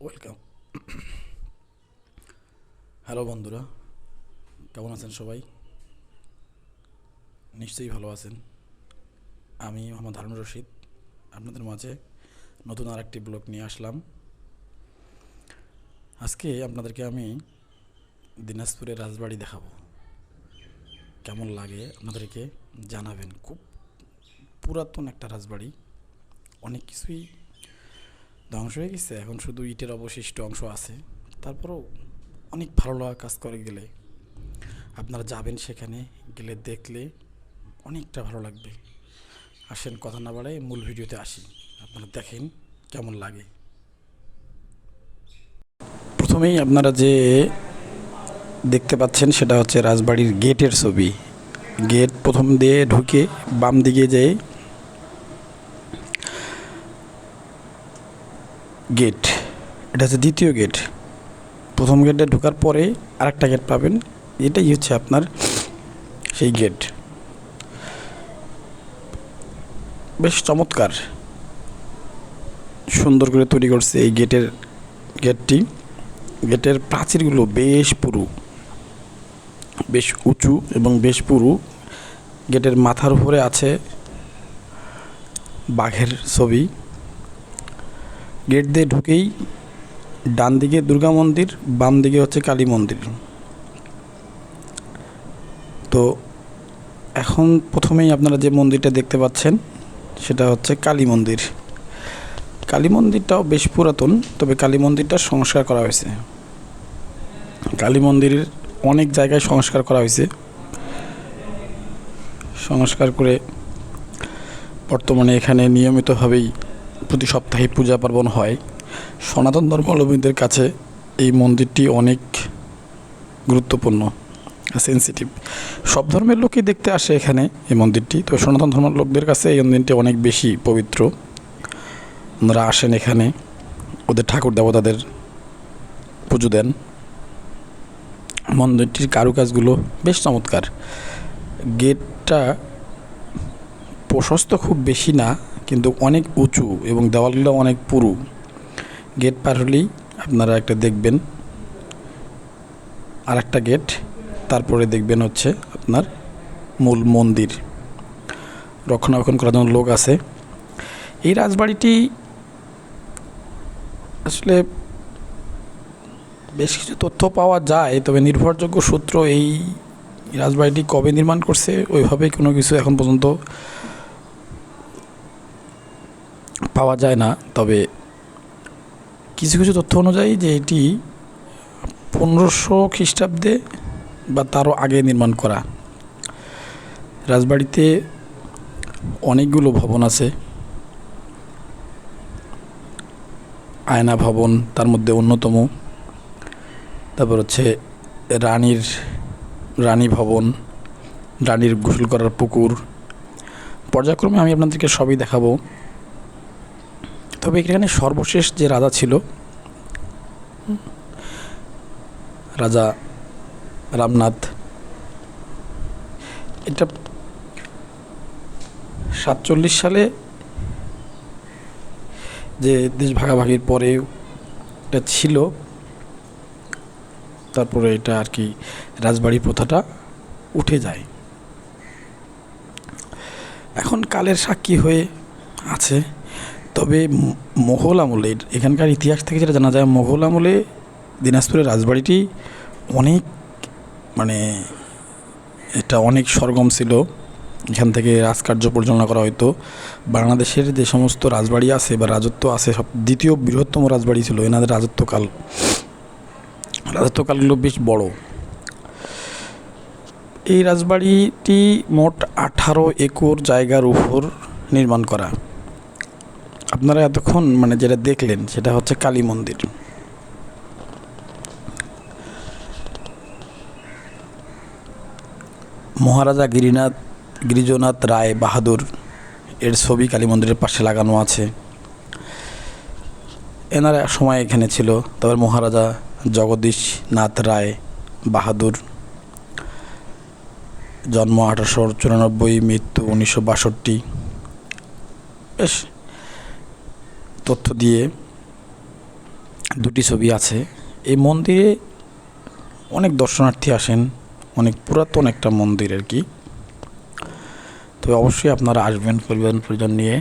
Welcome hello বন্ধুরা। কেমন আছেন সবাই? নিশ্চয়ই ভালো আছেন। আমি মোহাম্মদ হারুন রশিদ। আপনাদের মাঝে নতুন আর একটি ব্লগ নিয়ে আসলাম। আজকে আপনাদেরকে আমি দিনাজপুরের রাজবাড়ি দেখাবো। কেমন লাগে আপনাদেরকে জানাবেন। খুব পুরাতন একটা রাজবাড়ি। অনেক কিছুই ধ্বংস হয়ে গেছে, এখন শুধু ইটের অবশিষ্ট অংশ আছে। তারপরেও অনেক ভালো লাগা কাজ করে গেলে। আপনারা যাবেন সেখানে, গেলে দেখলে অনেকটা ভালো লাগবে। আসেন কথা না বাড়াই মূল ভিডিওতে আসি। আপনারা দেখেন কেমন লাগে। প্রথমেই আপনারা যে দেখতে পাচ্ছেন সেটা হচ্ছে রাজবাড়ির গেটের ছবি। গেট প্রথম দিয়ে ঢুকে বাম দিকে যেয়ে গেট এটা হচ্ছে দ্বিতীয় গেট প্রথম গেটে ঢোকার পরে আরেকটা গেট পাবেন, এটাই হচ্ছে আপনার সেই গেট বেশ চমৎকার। সুন্দর করে তৈরি করছে এই গেটের গেটটি গেটের প্রাচীরগুলো বেশ পুরু, বেশ উঁচু এবং বেশ পুরু। গেটের মাথার উপরে আছে বাঘের ছবি। গেট দিয়ে ঢুকেই ডান দিকে দুর্গা মন্দির, বাম দিকে হচ্ছে কালী মন্দির। তো এখন প্রথমেই আপনারা যে মন্দিরটা দেখতে পাচ্ছেন, সেটা হচ্ছে কালী মন্দির। কালী মন্দিরটাও বেশ পুরাতন, তবে কালী মন্দিরটা সংস্কার করা হয়েছে। কালী মন্দিরের অনেক জায়গায় সংস্কার করা হয়েছে। সংস্কার করে বর্তমানে এখানে নিয়মিতভাবেই প্রতি সপ্তাহে পূজা পার্বণ হয়। সনাতন ধর্মাবলম্বীদের কাছে এই মন্দিরটি অনেক গুরুত্বপূর্ণ সেন্সিটিভ সব ধর্মের লোকই দেখতে আসে এখানে এই মন্দিরটি। তো সনাতন ধর্মের লোকদের কাছে এই মন্দিরটি অনেক বেশি পবিত্র। ওনারা আসেন এখানে, ওদের ঠাকুর দেবতাদের পুজো দেন। মন্দিরটির কারুকাজগুলো বেশ চমৎকার। গেটটা প্রশস্ত খুব বেশি না কিন্তু অনেক উঁচু এবং দেওয়ালগুলো অনেক পুরু। গেট পার হলেই আপনারা একটা দেখবেন। আর একটা গেট, তারপরে দেখবেন হচ্ছে আপনার মূল মন্দির। রক্ষণাবেক্ষণ করার জন্য লোক আছে। এই রাজবাড়িটি আসলে বেশ কিছু তথ্য পাওয়া যায়, তবে নির্ভরযোগ্য সূত্র এই রাজবাড়িটি কবে নির্মাণ করছে, ওইভাবে কোনো কিছু এখন পর্যন্ত পাওয়া যায় না। তবে কিছু কিছু তথ্য অনুযায়ী যে এটি পনেরোশো খ্রিস্টাব্দে বা তারও আগে নির্মাণ করা। রাজবাড়িতে অনেকগুলো ভবন আছে। আয়না ভবন, তার মধ্যে অন্যতম। তারপর হচ্ছে রানীর, রানী ভবন, রানীর গোসল করার পুকুর। পর্যায়ক্রমে আমি আপনাদেরকে সবই দেখাবো। তবে এখানে সর্বশেষ যে রাজা ছিল, রাজা রামনাথ, এটা সাতচল্লিশ সালে যে দেশ ভাগাভাগির পরে এটা ছিল, তারপরে এটা আর কি রাজবাড়ি প্রথাটা উঠে যায়। এখন কালের সাক্ষী হয়ে আছে। তবে মোঘল আমলে, এখানকার ইতিহাস থেকে যেটা জানা যায়, মোঘল আমলে দিনাজপুরের রাজবাড়িটি অনেক মানে এটা অনেক সরগম ছিল। এখান থেকে রাজকার্য পরিচালনা করা হতো বাংলাদেশের যে সমস্ত রাজবাড়ি আছে বা রাজত্ব আছে, সব দ্বিতীয় বৃহত্তম রাজবাড়ি ছিল এনাদের রাজত্বকাল। রাজত্বকালগুলো বেশ বড়। এই রাজবাড়িটি মোট আঠারো একর জায়গার উপর নির্মাণ করা। আপনারা এতক্ষণ মানে যেটা দেখলেন, সেটা হচ্ছে কালী মন্দির। মহারাজা গিরিনাথ, গিরিজনাথ রায় বাহাদুর, এর ছবি কালী মন্দিরের পাশে লাগানো আছে। এনারা সময় এখানে ছিল তারপর মহারাজা জগদীশ নাথ রায় বাহাদুর, জন্ম আঠারোশো চুরানব্বই, মৃত্যু উনিশশো বাষট্টি। বেশ তথ্য দিয়ে দুটি ছবি আছে। এই মন্দিরে অনেক দর্শনার্থী আসেন, অনেক পুরাতন একটা মন্দির আর কি। তবে অবশ্যই আপনারা আসবেন পরিবার পরিজন নিয়ে।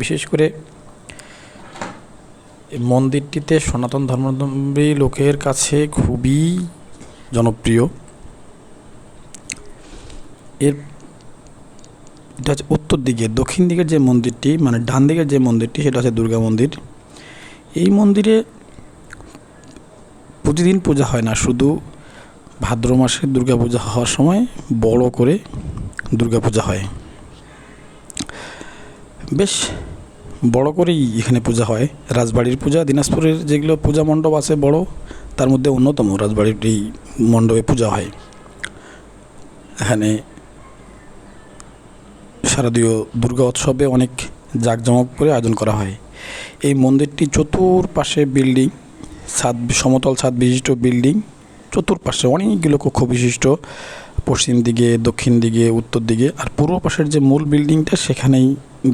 বিশেষ করে এই মন্দিরটিতে সনাতন ধর্মাবলম্বী লোকের কাছে খুবই জনপ্রিয়। এর এটা হচ্ছে উত্তর দিকে, দক্ষিণ দিকের যে মন্দিরটি মানে ডান দিকের যে মন্দিরটি, সেটা হচ্ছে দুর্গা মন্দির। এই মন্দিরে প্রতিদিন পূজা হয় না, শুধু ভাদ্র মাসে দুর্গা পূজা হওয়ার সময় বড় করে দুর্গা পূজা হয়। বেশ বড় করেই এখানে পূজা হয়। রাজবাড়ির পূজা, দিনাজপুরের যেগুলো পূজা মণ্ডপ আছে বড়, তার মধ্যে অন্যতম রাজবাড়ির এই মণ্ডপে পূজা হয়। এখানে শারদীয় দুর্গা উৎসবে অনেক জাঁকজমক করে আয়োজন করা হয়। এই মন্দিরটি চতুর্পাশে বিল্ডিং, ছাদ, সমতল ছাদ বিশিষ্ট বিল্ডিং। চতুর্পাশে অনেকগুলো কক্ষ বিশিষ্ট, পশ্চিম দিকে, দক্ষিণ দিকে, উত্তর দিকে আর পূর্ব পাশের যে মূল বিল্ডিংটা সেখানেই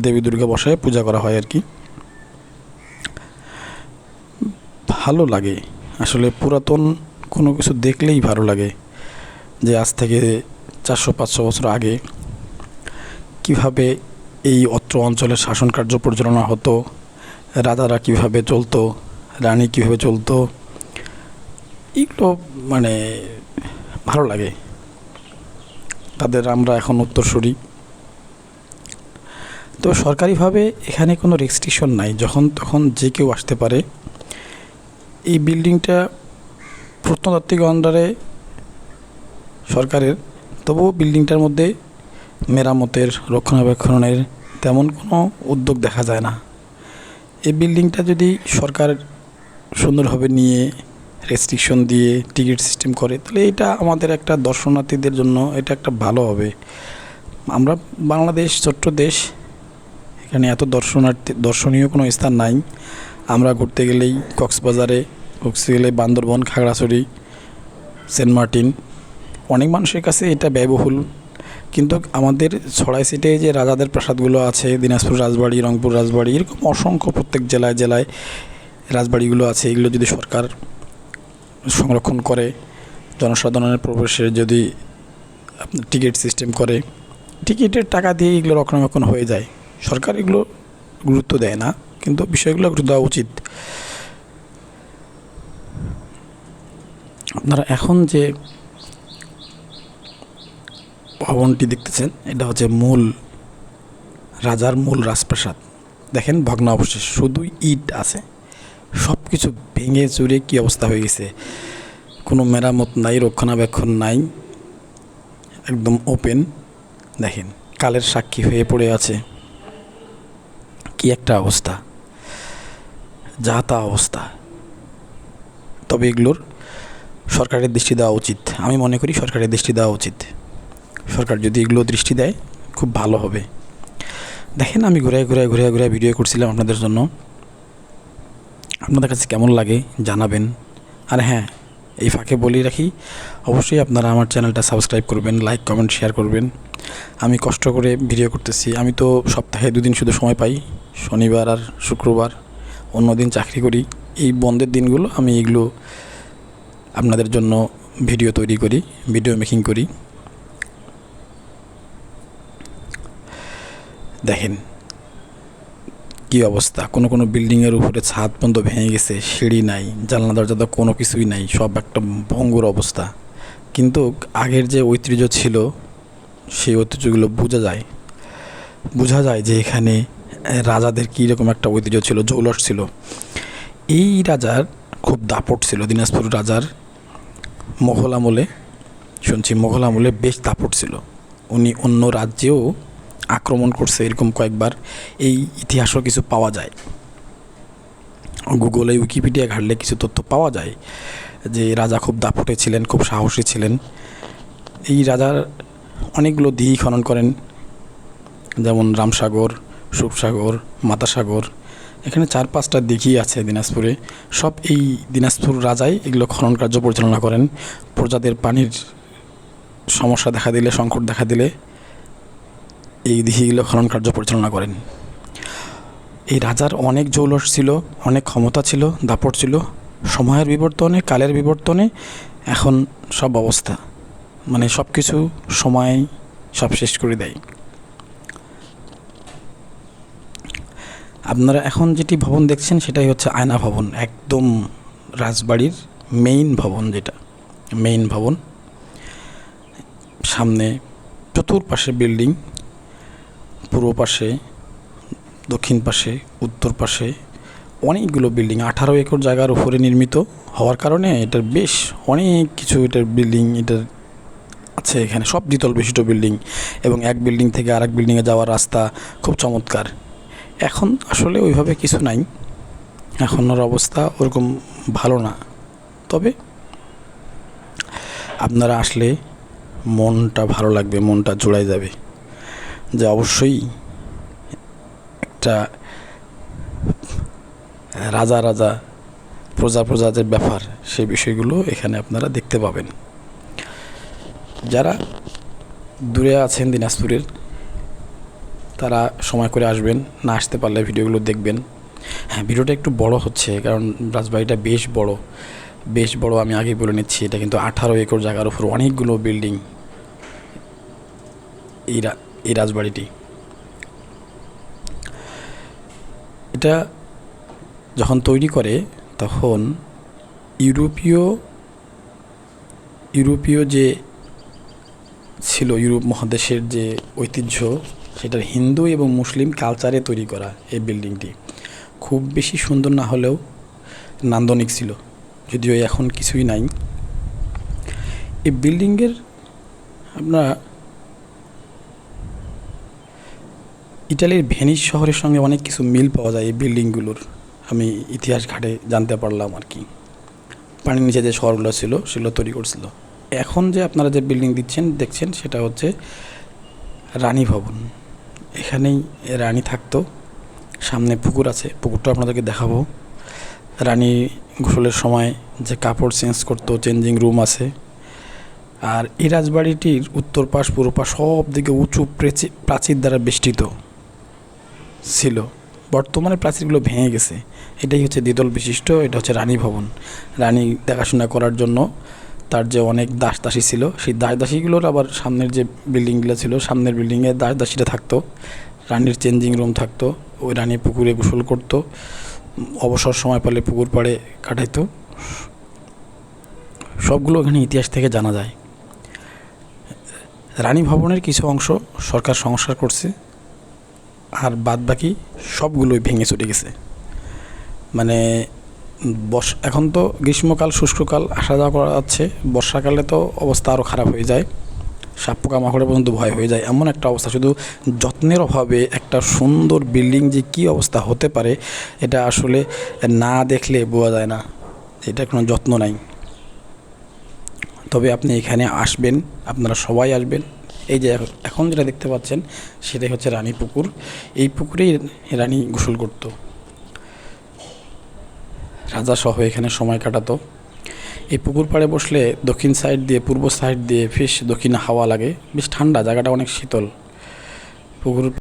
দেবী দুর্গা বসায় পূজা করা হয় আর কি ভালো লাগে। আসলে পুরাতন কোনো কিছু দেখলেই ভালো লাগে। যে আজ থেকে চারশো, পাঁচশো বছর আগে কীভাবে এই অত্র অঞ্চলের শাসন কার্য পরিচালনা হতো? রাজারা কীভাবে চলতো? রানী কীভাবে চলতো? এগুলো মানে ভালো লাগে। তাদের আমরা এখন উত্তরসূরি। তো সরকারিভাবে এখানে কোনো রেস্ট্রিকশন নাই। যখন তখন যে কেউ আসতে পারে। এই বিল্ডিংটা প্রত্নতাত্ত্বিক আন্ডারে সরকারের। তবুও বিল্ডিংটার মধ্যে মেরামতের, রক্ষণাবেক্ষণের তেমন কোনো উদ্যোগ দেখা যায় না। এই বিল্ডিংটা যদি সরকার সুন্দরভাবে নিয়ে রেস্ট্রিকশন দিয়ে টিকিট সিস্টেম করে, তাহলে এটা আমাদের একটা দর্শনার্থীদের জন্য এটা একটা ভালো হবে। আমরা বাংলাদেশ ছোট্ট দেশ, এখানে এত দর্শনার্থী, দর্শনীয় কোনো স্থান নাই। আমরা ঘুরতে গেলেই কক্সবাজারে, ঘুরতে গেলে বান্দরবন, খাগড়াছড়ি, সেন্ট মার্টিন, অনেক মানুষের কাছে এটা ব্যয়বহুল। কিন্তু আমাদের ছড়াই সিটে যে রাজাদের প্রাসাদগুলো আছে, দিনাজপুর রাজবাড়ি, রংপুর রাজবাড়ি, এরকম অসংখ্য প্রত্যেক জেলায় জেলায় রাজবাড়িগুলো আছে। এগুলো যদি সরকার সংরক্ষণ করে, জনসাধারণের প্রবেশের যদি টিকিট সিস্টেম করে, টিকিটের টাকা দিয়ে এগুলো রক্ষণাবেক্ষণ হয়ে যায়। সরকার এগুলো গুরুত্ব দেয় না, কিন্তু বিষয়গুলো গুরুত্ব দেওয়া উচিত। আপনারা এখন যে ভবনটি দেখতেছেন, এটা হচ্ছে মূল, রাজার মূল রাজপ্রাসাদ। দেখেন ভগ্ন অবশেষ, শুধু ইট আছে। সব কিছু ভেঙে চুরে কী অবস্থা হয়ে গেছে? কোনো মেরামত নাই, রক্ষণাবেক্ষণ নাই, একদম ওপেন দেখেন, কালের সাক্ষী হয়ে পড়ে আছে। কি একটা অবস্থা। যা তা অবস্থা। তবে এগুলোর সরকারের দৃষ্টি দেওয়া উচিত। আমি মনে করি সরকারের দৃষ্টি দেওয়া উচিত। সরকার যদি এগুলো দৃষ্টি দেয়, খুব ভালো হবে। দেখেন আমি ঘুরে ঘুরে ঘুরে ঘুরে ভিডিও করছিলাম আপনাদের জন্য। আপনাদের কাছে কেমন লাগে জানাবেন। আর হ্যাঁ এই ফাঁকে বলি রাখি, অবশ্যই আপনারা আমার চ্যানেলটা সাবস্ক্রাইব করবেন লাইক কমেন্ট শেয়ার করবেন। আমি কষ্ট করে ভিডিও করতেছি। আমি তো সপ্তাহে দুদিন শুধু সময় পাই, শনিবার আর শুক্রবার। অন্য দিন চাকরি করি। এই বন্ধের দিনগুলো আমি এগুলো আপনাদের জন্য ভিডিও তৈরি করি ভিডিও মেকিং করি। দেখেন কী অবস্থা? কোনো কোনো বিল্ডিংয়ের উপরে ছাদ পর্যন্ত ভেঙে গেছে, সিঁড়ি নাই, জানলা, দরজা তো কোনো কিছুই নাই, সব একটা ভঙ্গুর অবস্থা। কিন্তু আগের যে ঐতিহ্য ছিল, সেই ঐতিহ্যগুলো বোঝা যায়। বোঝা যায় যে এখানে রাজাদের কীরকম একটা ঐতিহ্য ছিল, জৌলস ছিল। এই রাজার খুব দাপট ছিল, দিনাজপুর রাজার মোঘল আমলে, শুনছি মোঘল আমলে বেশ দাপট ছিল। উনি অন্য রাজ্যেও আক্রমণ করছে এরকম কয়েকবার, এই ইতিহাসও কিছু পাওয়া যায়। গুগলে উইকিপিডিয়া ঘাটলে কিছু তথ্য পাওয়া যায় যে রাজা খুব দাপটে ছিলেন, খুব সাহসী ছিলেন। এই রাজার অনেকগুলো দিঘি খনন করেন, যেমন রামসাগর, সুখসাগর, মাতাসাগর। এখানে চার পাঁচটা দিঘি আছে দিনাজপুরে। সব এই দিনাজপুর রাজাই এগুলো খনন কার্য পরিচালনা করেন। প্রজাদের পানির সমস্যা দেখা দিলে, সংকট দেখা দিলে এই দিঘিগুলো খনন কার্য পরিচালনা করেন। এই রাজার অনেক জৌলস ছিল, অনেক ক্ষমতা ছিল, দাপট ছিল। সময়ের বিবর্তনে, কালের বিবর্তনে এখন সব অবস্থা। মানে সব কিছু সময় সব শেষ করে দেয়। আপনারা এখন যেটি ভবন দেখছেন সেটাই হচ্ছে আয়না ভবন, একদম রাজবাড়ির মেইন ভবন যেটা মেইন ভবন। সামনে চতুর্পাশে বিল্ডিং পূর্ব পাশে, দক্ষিণ পাশে, উত্তর পাশে অনেকগুলো বিল্ডিং। আঠারো একর জায়গার উপরে নির্মিত হওয়ার কারণে এটার বেশ অনেক কিছু এটার বিল্ডিং এটার আছে এখানে। সব দ্বিতল বিশিষ্ট বিল্ডিং এবং এক বিল্ডিং থেকে আরেক বিল্ডিংয়ে যাওয়ার রাস্তা খুব চমৎকার। এখন আসলে ওইভাবে কিছু নাই। এখনের অবস্থা ওরকম ভালো না। তবে আপনারা আসলে মনটা ভালো লাগবে, মনটা জোড়ায় যাবে। যে অবশ্যই একটা রাজা রাজা প্রজা প্রজা যে ব্যাপার, সেই বিষয়গুলো এখানে আপনারা দেখতে পাবেন। যারা দূরে আছেন দিনাজপুরের, তারা সময় করে আসবেন, না আসতে পারলে ভিডিওগুলো দেখবেন। হ্যাঁ ভিডিওটা একটু বড় হচ্ছে, কারণ রাজবাড়িটা বেশ বড়। বেশ বড় আমি আগেই বলে নিচ্ছি, এটা কিন্তু আঠারো একর জায়গার উপর অনেকগুলো বিল্ডিং। এই এই রাজবাড়িটি। এটা যখন তৈরি করে, তখন ইউরোপীয় ইউরোপীয় যে ছিল, ইউরোপ মহাদেশের যে ঐতিহ্য, সেটার হিন্দু এবং মুসলিম কালচারে তৈরি করা এই বিল্ডিংটি। খুব বেশি সুন্দর না হলেও নান্দনিক ছিল, যদিও এখন কিছুই নাই। এই বিল্ডিংয়ের আপনার ইটালির ভেনিস শহরের সঙ্গে অনেক কিছু মিল পাওয়া যায় এই বিল্ডিংগুলোর। আমি ইতিহাস ঘাটে জানতে পারলাম আর কি। পানির নিচে যে শহরগুলো ছিল, সেগুলো তৈরি করছিল। এখন যে আপনারা যে বিল্ডিং দিচ্ছেন, দেখছেন, সেটা হচ্ছে রানী ভবন। এখানেই রানী থাকতো। সামনে পুকুর আছে, পুকুরটা আপনাদেরকে দেখাবো। রানী গোসলের সময় যে কাপড় চেঞ্জ করতো, চেঞ্জিং রুম আছে। আর এই রাজবাড়িটির উত্তর পাশ, পূর্ব পাশ সব দিকে উঁচু প্রেচি- প্রাচীর দ্বারা বেষ্টিত। ছিল। বর্তমানে প্রাচীরগুলো ভেঙে গেছে। এটাই হচ্ছে দ্বিতল বিশিষ্ট, এটা হচ্ছে রানী ভবন। রানী দেখাশোনা করার জন্য তার যে অনেক দাস দাসী ছিল, সেই দাস দাসীগুলোর আবার সামনের যে বিল্ডিংগুলো ছিল, সামনের বিল্ডিংয়ে দাস দাসীরা থাকতো। রানীর চেঞ্জিং রুম থাকতো, ওই রানী পুকুরে গোসল করতো, অবসর সময় পেলে পুকুর পাড়ে কাটাইতো। সবগুলো এখানে ইতিহাস থেকে জানা যায়। রানী ভবনের কিছু অংশ সরকার সংস্কার করছে। আর বাদ বাকি সবগুলোই ভেঙে চলে গেছে। মানে বর্ষ এখন তো গ্রীষ্মকাল, শুষ্ককাল, আসা যাওয়া করা যাচ্ছে। বর্ষাকালে তো অবস্থা আরও খারাপ হয়ে যায়। সাপ পোকা মাকড়ে পর্যন্ত ভয় হয়ে যায়। এমন একটা অবস্থা। শুধু যত্নের অভাবে একটা সুন্দর বিল্ডিং যে কী অবস্থা হতে পারে, এটা আসলে না দেখলে বোঝা যায় না। এটা কোনো যত্ন নাই। তবে আপনি এখানে আসবেন, আপনারা সবাই আসবেন। এই যে এখন- যেটা দেখতে পাচ্ছেন, সেটাই হচ্ছে রানী পুকুর। এই পুকুরেই রানী গোসল করত। রাজা সহ এখানে সময় কাটাতো। এই পুকুর পাড়ে বসলে দক্ষিণ সাইড দিয়ে, পূর্ব সাইড দিয়ে ফিস দক্ষিণ হাওয়া লাগে। বেশ ঠান্ডা, জায়গাটা অনেক শীতল। পুকুর